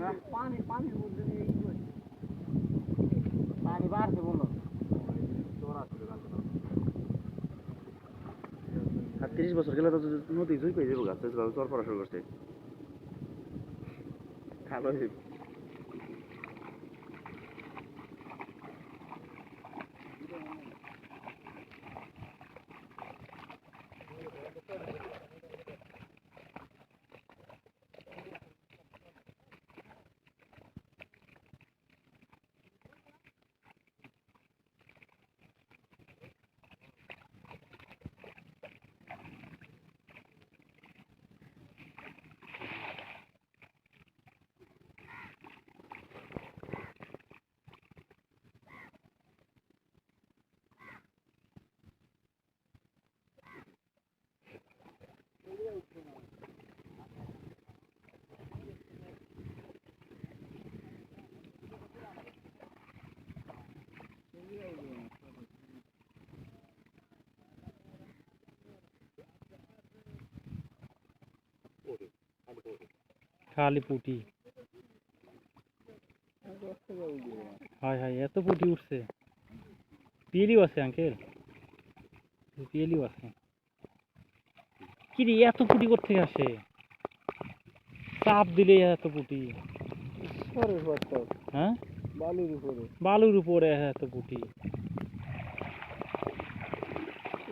পানি বছর গেলে তো নদী জুই পেয়ে যাব গাছ চর পড়াশোনা করছে। খালো খালি পুটি। হায় হায় এত পুটি উঠছে। পিএলিও আছে আঙ্কেল। পিএলিও আছে। কি রে এত পুটি করতে আসে? চাপ দিলে এত পুটি। হ্যাঁ? বালির উপরে। বালুর উপরে এত পুটি।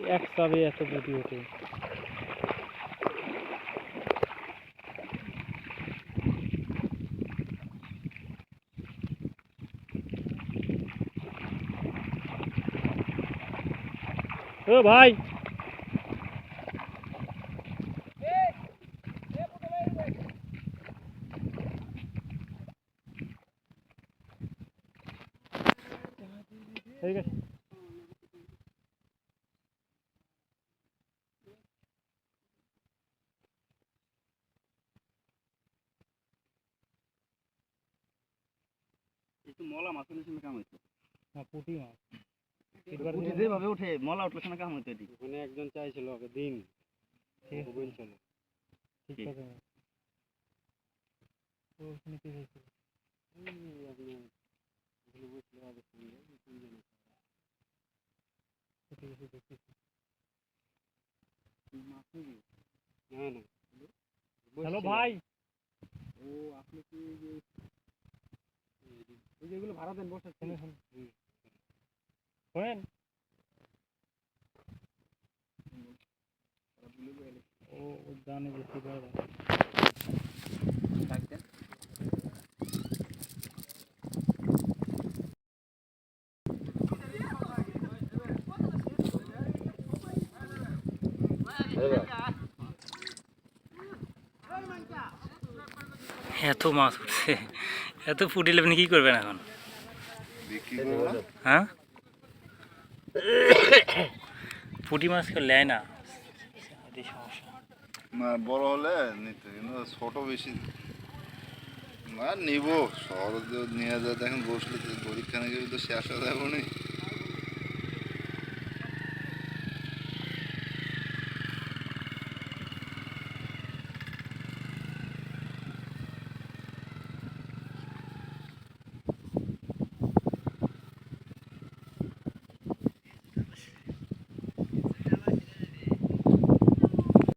এক চাবে এত পুটি ওঠে। ও ভাই। ঠিক আছে একটু মলা কাম হইতো না পুটি মাছ। উঠে যেভাবে উঠে মলা উঠলে কাম হইতো এটি। ওখানে একজন চাইছিল ওকে দিন। ঠিক। বলছিল। ঠিক। আছে। ও কি হ্যালো ভাই। ও আপনি কি এই যে এই যেগুলো ভাড়া দেন বসে শুনে শুনে শোনেন ও জানে এত মাছ উঠছে। এত ফুটিলে আপনি কি করবেন এখন? হ্যাঁ? পুঁটি মাছ কেউ নেয় না। না, বড় হলে নিতে, কিন্তু ছোট বেশি। না, নিব। শহরে নিয়ে যায়, দেখেন বসলে পরীক্ষা গিয়ে তো শেষ হয়ে যাব নি।